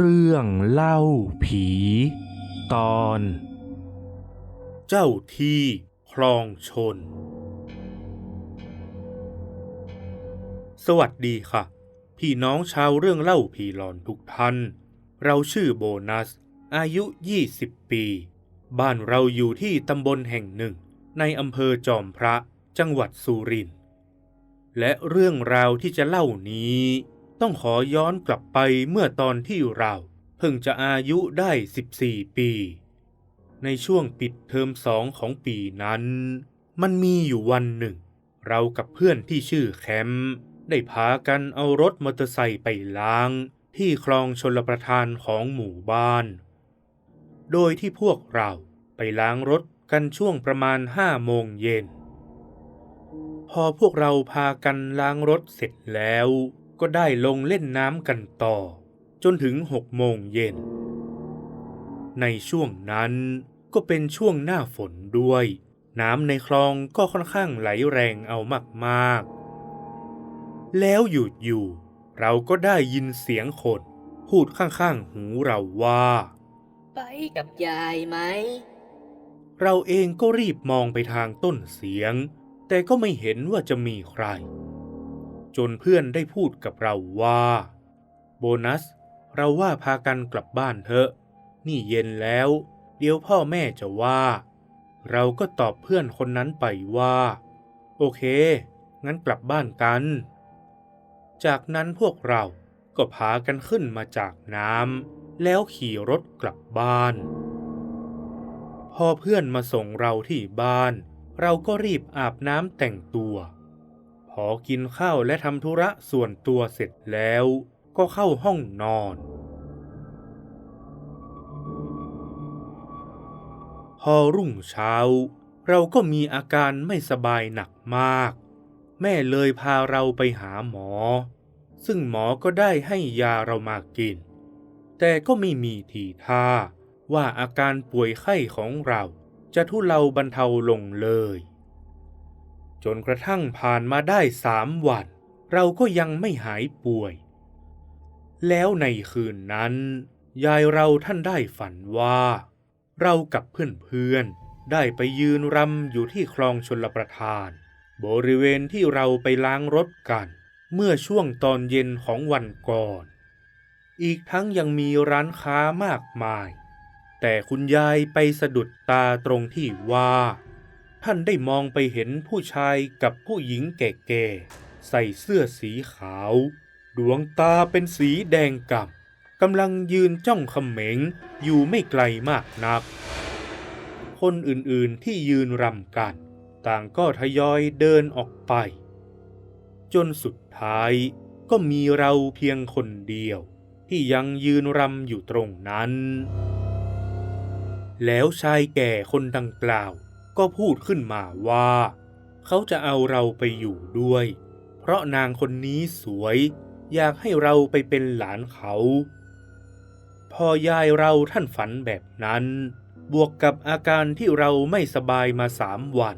เรื่องเล่าผี ตอน เจ้าที่คลองชน สวัสดีค่ะ พี่น้องชาวเรื่องเล่าผีหลอนทุกท่าน เราชื่อโบนัส อายุ 20 ปี บ้านเราอยู่ที่ตำบลแห่งหนึ่ง ในอำเภอจอมพระจังหวัดสุรินทร์และเรื่องราวที่จะเล่านี้ ต้องขอย้อนกลับไปเมื่อตอนที่เราเพิ่งจะอายุได้ 14 ปี ในช่วงปิดเทอมสองของปีนั้น มันมีอยู่วันหนึ่ง เรากับเพื่อนที่ชื่อแคมป์ได้พากันเอารถมอเตอร์ไซค์ไปล้าง ที่คลองชลประทานของหมู่บ้าน โดยที่พวกเราไปล้างรถกันช่วงประมาณห้าโมงเย็น พอพวกเราพากันล้างรถเสร็จแล้ว ก็ได้ลงเล่นน้ำกันต่อ จนถึงหกโมงเย็น ในช่วงนั้นก็เป็นช่วงหน้าฝนด้วย น้ำในคลองก็ค่อนข้างไหลแรงเอามากๆ แล้วหยุดอยู่ๆเราก็ได้ยินเสียงคนพูดข้างๆ หูเราว่า ไปกับยายไหม เราเองก็รีบมองไปทางต้นเสียง แต่ก็ไม่เห็นว่าจะมีใคร จนเพื่อนได้พูดกับเราว่า โบนัส เราว่าพากันกลับบ้านเถอะ นี่เย็นแล้ว เดี๋ยวพ่อแม่จะว่า เราก็ตอบเพื่อนคนนั้นไปว่า โอเค งั้นกลับบ้านกัน จากนั้นพวกเราก็พากันขึ้นมาจากน้ำแล้วขี่รถกลับบ้าน พอเพื่อนมาส่งเราที่บ้าน เราก็รีบอาบน้ำแต่งตัว พอกินข้าวและทำธุระส่วนตัวเสร็จแล้วก็เข้าห้องนอน พอรุ่งเช้า เราก็มีอาการไม่สบายหนักมาก แม่เลยพาเราไปหาหมอ ซึ่งหมอก็ได้ให้ยาเรามากิน แต่ก็ไม่มีทีท่าว่าอาการป่วยไข้ของเราจะทุเลาบรรเทาลงเลย จนกระทั่งผ่านมาได้สามวัน เราก็ยังไม่หายป่วย แล้วในคืนนั้น ยายเราท่านได้ฝันว่า เรากับเพื่อนๆ ได้ไปยืนรำอยู่ที่คลองชลประทาน บริเวณที่เราไปล้างรถกัน เมื่อช่วงตอนเย็นของวันก่อน อีกทั้งยังมีร้านค้ามากมาย แต่คุณยายไปสะดุดตาตรงที่ว่า ท่านได้มองไปเห็นผู้ชายกับผู้หญิงแก่ๆ ใส่เสื้อสีขาว ดวงตาเป็นสีแดงก่ำกำลังยืนจ้องเขม็งอยู่ไม่ไกลมากนัก คนอื่นๆที่ยืนรำกัน ต่างก็ทยอยเดินออกไป จนสุดท้ายก็มีเราเพียงคนเดียว ที่ยังยืนรำอยู่ตรงนั้น แล้วชายแก่คนดังกล่าว ก็พูดขึ้นมาว่า เขาจะเอาเราไปอยู่ด้วย เพราะนางคนนี้สวย อยากให้เราไปเป็นหลานเขา พอยายเราท่านฝันแบบนั้น บวกกับอาการที่เราไม่สบายมาสามวัน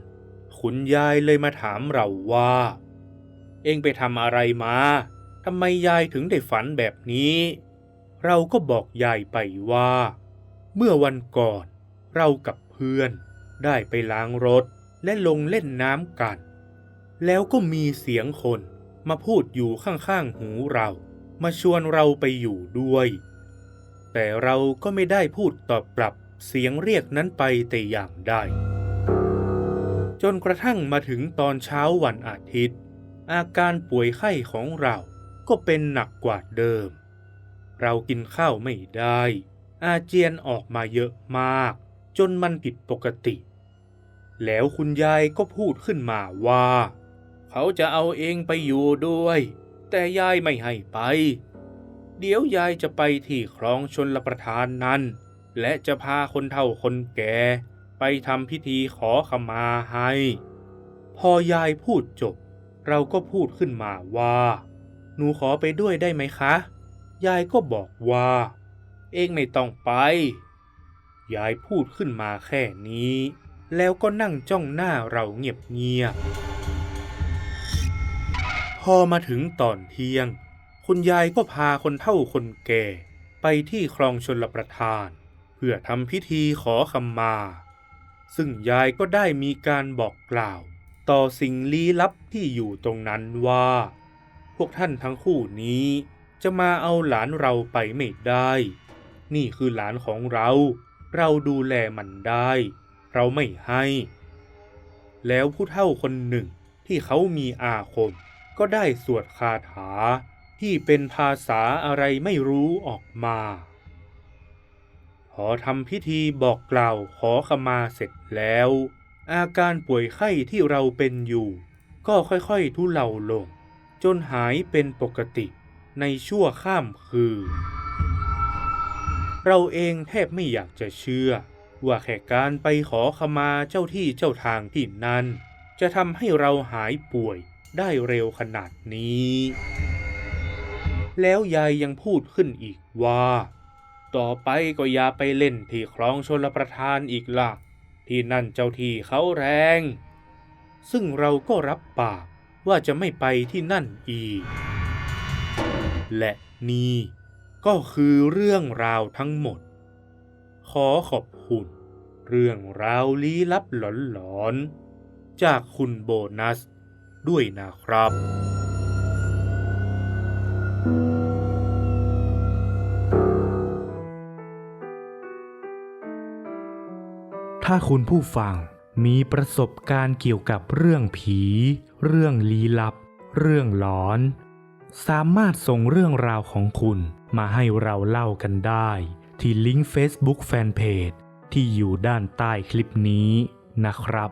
คุณยายเลยมาถามเราว่า เองไปทำอะไรมาทำไมยายถึงได้ฝันแบบนี้ เราก็บอกยายไปว่า เมื่อวันก่อนเรากับเพื่อน ได้ไปล้างรถและลงเล่นน้ำกัน แล้วก็มีเสียงคนมาพูดอยู่ข้างๆหูเรา มาชวนเราไปอยู่ด้วย แต่เราก็ไม่ได้พูดตอบกลับเสียงเรียกนั้นไปแต่อย่างใดจนกระทั่งมาถึงตอนเช้าวันอาทิตย์ อาการป่วยไข้ของเราก็เป็นหนักกว่าเดิม เรากินข้าวไม่ได้ อาเจียนออกมาเยอะมาก จนมันผิดปกติ แล้วคุณยายก็พูดขึ้นมาว่า เขาจะเอาเองไปอยู่ด้วย แต่ยายไม่ให้ไป เดี๋ยวยายจะไปที่คลองชนลประทานนั้น และจะพาคนเฒ่าคนแก่ไปทำพิธีขอขมาให้ พอยายพูดจบ เราก็พูดขึ้นมาว่า หนูขอไปด้วยได้ไหมคะ ยายก็บอกว่า เองไม่ต้องไป ยายพูดขึ้นมาแค่นี้ แล้วก็นั่งจ้องหน้าเราเงียบเงียบพอมาถึงตอนเที่ยง คุณยายก็พาคนเฒ่าคนแก่ไปที่คลองชลประทาน เพื่อทำพิธีขอขมา ซึ่งยายก็ได้มีการบอกกล่าว ต่อสิ่งลี้ลับที่อยู่ตรงนั้นว่า พวกท่านทั้งคู่นี้จะมาเอาหลานเราไปไม่ได้ นี่คือหลานของเรา เราดูแลมันได้ เราไม่ให้ แล้วผู้เฒ่าคนหนึ่งที่เขามีอาคม ก็ได้สวดคาถาที่เป็นภาษาอะไรไม่รู้ออกมา พอทำพิธีบอกกล่าวขอขมาเสร็จแล้ว อาการป่วยไข้ที่เราเป็นอยู่ ก็ค่อยๆทุเลาลง จนหายเป็นปกติในชั่วข้ามคืน เราเองแทบไม่อยากจะเชื่อ ว่าแค่การไปขอขมาเจ้าที่เจ้าทางที่นั่น จะทำให้เราหายป่วยได้เร็วขนาดนี้ แล้วยายยังพูดขึ้นอีกว่า ต่อไปก็อย่าไปเล่นที่คลองชลประทานอีกละที่นั่นเจ้าที่เขาแรง ซึ่งเราก็รับปากว่าจะไม่ไปที่นั่นอีก และนี่ ก็คือเรื่องราวทั้งหมด ขอขอบคุณ เรื่องราวลี้ลับหลอนๆ จากคุณโบนัส ด้วยนะครับถ้าคุณผู้ฟังมีประสบการณ์เกี่ยวกับเรื่องผี เรื่องลี้ลับ เรื่องหลอน สามารถส่งเรื่องราวของคุณมาให้เราเล่ากันได้ ที่ลิงก์ Facebook Fanpage ที่อยู่ด้านใต้คลิปนี้นะครับ